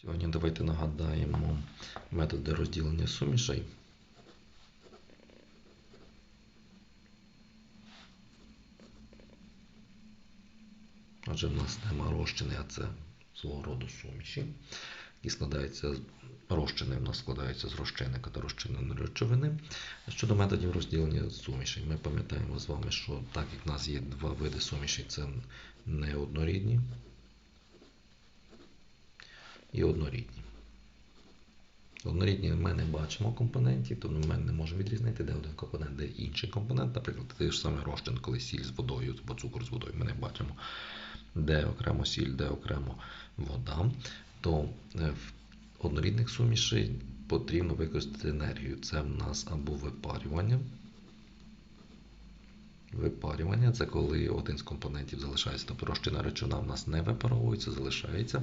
Сьогодні давайте нагадаємо методи розділення сумішей. Отже, в нас нема розчини, а це свого роду суміші. І складаються з- розчини в нас складаються з розчинника та розчиненої речовини. Щодо методів розділення сумішей, ми пам'ятаємо з вами, що так як в нас є два види сумішей, це неоднорідні і однорідні. Однорідні ми не бачимо компонентів, тому ми не можемо відрізнити, де один компонент, де інший компонент. Наприклад, той ж самий розчин, коли сіль з водою або цукор з водою, ми не бачимо, де окремо сіль, де окремо вода. То е, в однорідних сумішей потрібно використати енергію. Це в нас або випарювання. Випарювання це коли один з компонентів залишається, тобто розчинна речовина в нас не випаровується, залишається.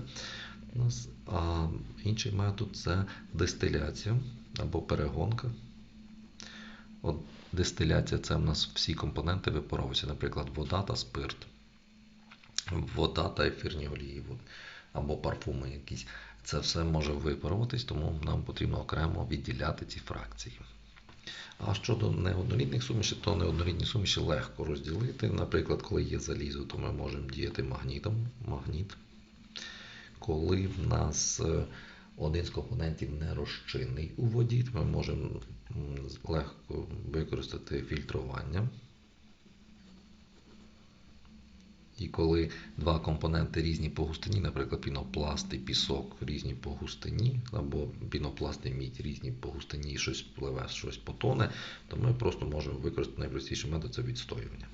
Нас, а інший метод це дистиляція або перегонка. От дистиляція це в нас всі компоненти випаровуються, наприклад, вода та спирт, вода та ефірні олії або парфуми якісь. Це все може випаруватись, тому нам потрібно окремо відділяти ці фракції. А щодо неоднорідних сумішей, то неоднорідні суміші легко розділити. Наприклад, коли є залізо, то ми можемо діяти магнітом. Магніт. Коли в нас е, один з компонентів не розчинний у воді, ми можемо легко використати фільтрування. І коли два компоненти різні по густині, наприклад, пінопласт і пісок різні по густині, або пінопласт і мідь різні по густині, щось пливе, щось потоне, то ми просто можемо використати найпростіший метод це відстоювання.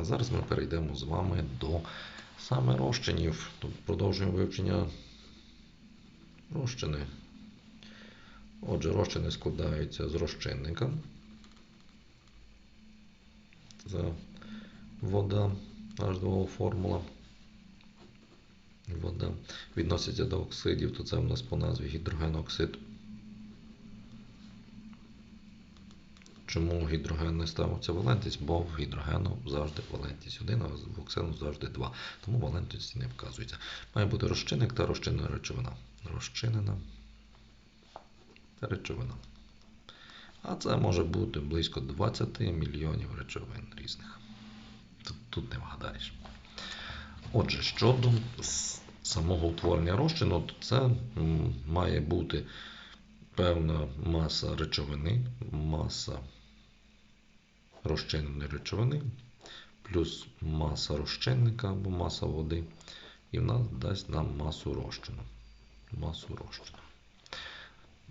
А зараз ми перейдемо з вами до саме розчинів. Тобто продовжуємо вивчення розчини. Отже, розчини складаються з розчинника. Це вода, H2O формула. Вода відноситься до оксидів, то це в нас по назві гідрогеноксид. Чому гідроген не ставиться валентність? Бо в гідрогену завжди валентність 1, а в оксену завжди 2. Тому валентності не вказується. Має бути розчинник та розчинна речовина. Розчинена та речовина. А це може бути близько 20 мільйонів речовин різних. Тут, тут не вгадаєш. Отже, щодо самого утворення розчину, то це має бути певна маса речовини, маса розчиненої речовини, плюс маса розчинника або маса води, і в нас дасть нам масу розчину. Масу розчину.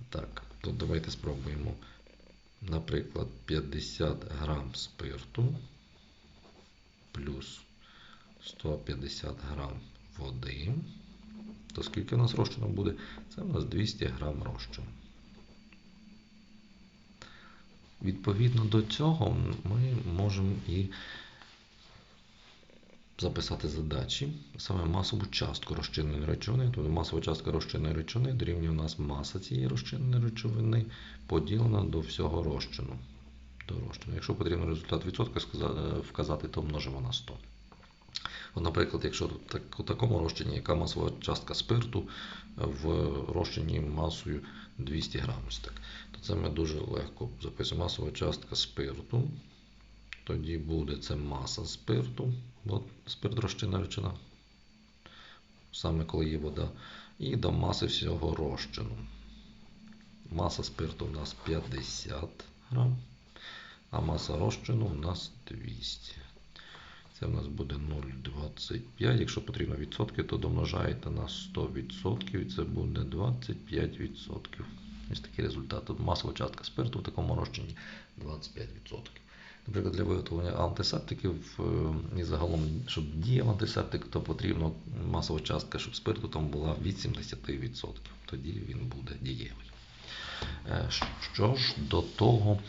Так, то давайте спробуємо. Наприклад, 50 грам спирту плюс 150 грам води. То скільки у нас розчину буде? Це у нас 200 грам розчину. Відповідно до цього ми можемо і записати задачі, саме масову частку розчиненої речовини. Тобто масова частка розчинної речовини дорівнює у нас маса цієї розчиненої речовини поділена до всього розчину. До розчину. Якщо потрібно результат відсотка вказати, то множимо на 100. Наприклад, якщо так, у такому розчині, яка масова частка спирту в розчині масою 200 грам, так, то це ми дуже легко записуємо. Масова частка спирту. Тоді буде це маса спирту, бо спирт розчинна речовина, саме коли є вода, і до маси всього розчину. Маса спирту у нас 50 грам, а маса розчину у нас 200. Це в нас буде 0,25. Якщо потрібно відсотки, то домножаєте на 100% і це буде 25%. Ось такий результат. Масова частка спирту в такому розчині 25%. Наприклад, для виготовлення антисептиків е, і загалом, щоб діяв антисептик, то потрібно масова частка, щоб спирту там була від 70%. Тоді він буде дієвий. Е, Що ж до того,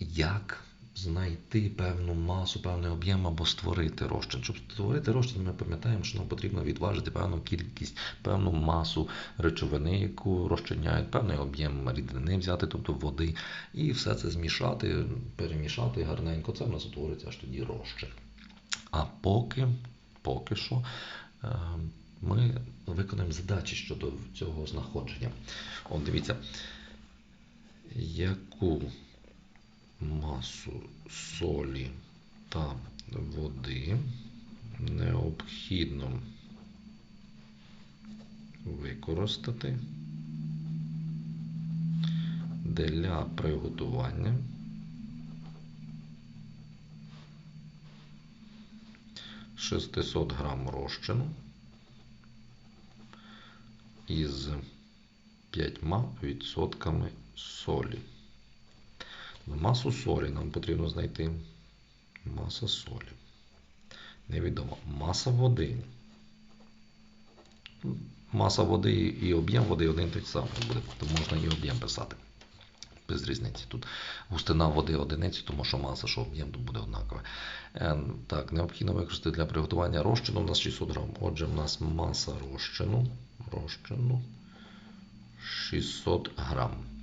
як знайти певну масу, певний об'єм або створити розчин. Щоб створити розчин, ми пам'ятаємо, що нам потрібно відважити певну кількість, певну масу речовини, яку розчиняють, певний об'єм рідини взяти, тобто води, і все це змішати, перемішати гарненько. Це в нас утвориться аж тоді розчин. А поки поки що е, ми виконаємо задачі щодо цього знаходження. От дивіться, яку масу солі та води необхідно використати для приготування шестисот грам розчину із 5% солі. Масу солі нам потрібно знайти. Маса солі. Невідомо. Маса води. Маса води і об'єм води один той самий буде, то можна і об'єм писати. Без різниці. Тут густина води одиниці, тому що маса, що об'єм тут буде однакове. Е, Так, необхідно використати для приготування розчину. У нас 600 грам. Отже, в нас маса розчину. Розчину 600 грам.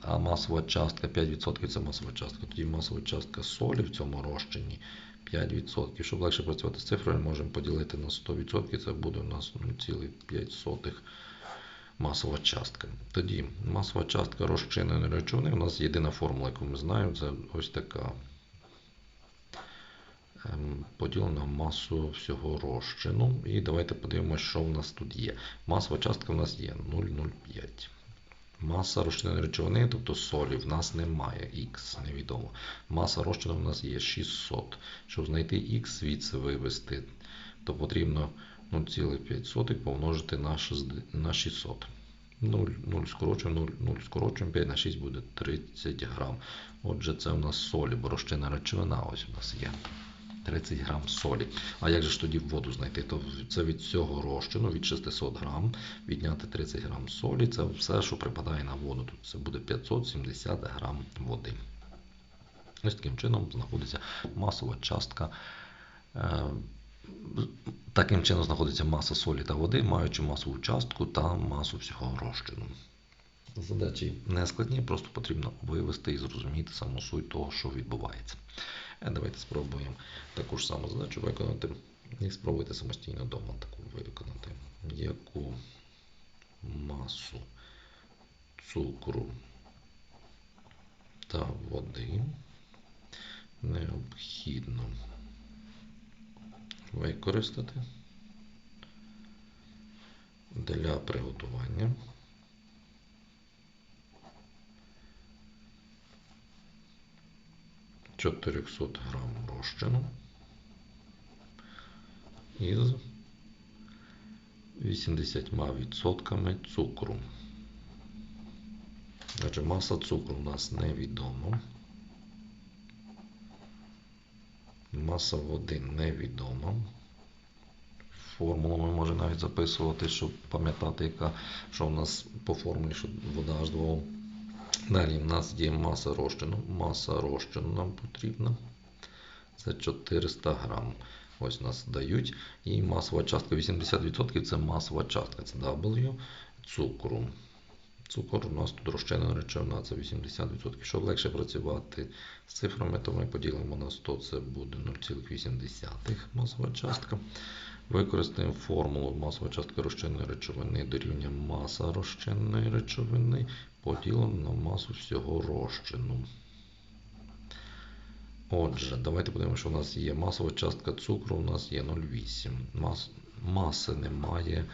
А масова частка 5% це масова частка. Тоді масова частка солі в цьому розчині 5%. Щоб легше працювати з цифрою, можемо поділити на 100%. Це буде у нас 0,5 масова частка. Тоді масова частка розчиненої речовини. У нас єдина формула, яку ми знаємо, це ось така. Ем, Поділена масу всього розчину. І давайте подивимося, що в нас тут є. Масова частка в нас є 0,05. Маса розчиненої речовини, тобто солі, в нас немає Х, невідомо. Маса розчину в нас є 600. Щоб знайти Х звідси вивести, то потрібно 0,5 помножити на 600. 0, 0 скорочуємо, 0, 0 скорочуємо, 5 на 6 буде 30 грам. Отже, це у нас солі, бо розчинна речовина ось у нас є. 30 грам солі. А як же ж тоді воду знайти? То це від цього розчину, від 600 грам, відняти 30 грам солі. Це все, що припадає на воду. Тут це буде 570 грам води. Ось таким чином знаходиться масова частка. Таким чином знаходиться маса солі та води, маючи масову частку та масу всього розчину. Задачі не складні, просто потрібно вивести і зрозуміти саму суть того, що відбувається. Давайте спробуємо таку ж саму задачу виконати. І спробуйте самостійно вдома таку виконати. Яку масу цукру та води необхідно використати для приготування чотирьохсот грам розчину із 80% цукру. Отже, маса цукру у нас невідома. Маса води невідома. Формулу ми можемо навіть записувати, щоб пам'ятати, яка, що в нас по формулі, що вода H2O. Далі в нас є маса розчину. Маса розчину нам потрібна. Це 400 грам. Ось нас дають. І масова частка 80% це масова частка. Це W цукру. Цукор у нас тут розчинена речовина, це 80%. Щоб легше працювати з цифрами, то ми поділимо на 100, це буде 0,8 масова частка. Використаємо формулу масова частка розчинної речовини дорівнює маса розчинної речовини поділено на масу всього розчину. Отже, давайте подивимося, що у нас є масова частка цукру, у нас є 0,8. Мас, маси немає.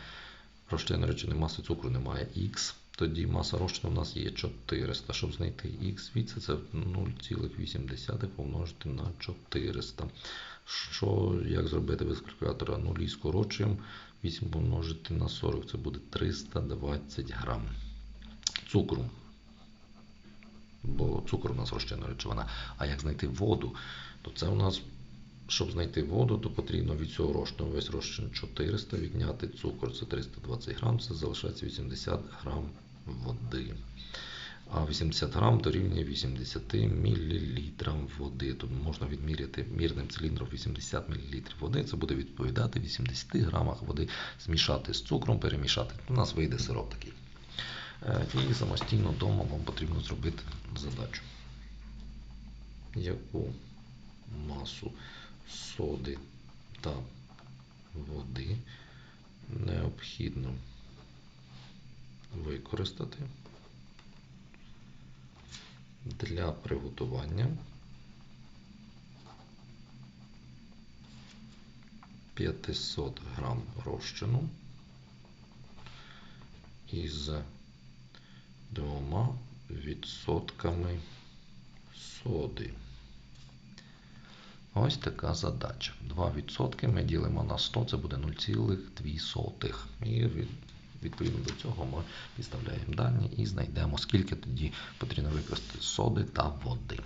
Розчинної речовини маси цукру немає Х. Тоді маса розчину у нас є 400. Щоб знайти Х звідси, це 0,8 помножити на 400. Що, як зробити без калькулятора? 0 скорочуємо. 8 помножити на 40, це буде 320 грам цукру. Бо цукор у нас розчинна речовина. А як знайти воду, то це у нас, щоб знайти воду, то потрібно від цього розчину весь розчин 400 відняти цукор. Це 320 грам, це залишається 80 грам води. А 80 грам дорівнює 80 мл води. Тут можна відміряти мірним циліндром 80 мл води. Це буде відповідати 80 грамах води, змішати з цукром, перемішати. У нас вийде сироп такий. І самостійно вдома вам потрібно зробити задачу. Яку масу соди та води необхідно використати для приготування 500 грам розчину із двома відсотками соди. Ось така задача. 2% ми ділимо на 100, це буде 0,2. І відповідно до цього ми підставляємо дані і знайдемо, скільки тоді потрібно використати соди та води.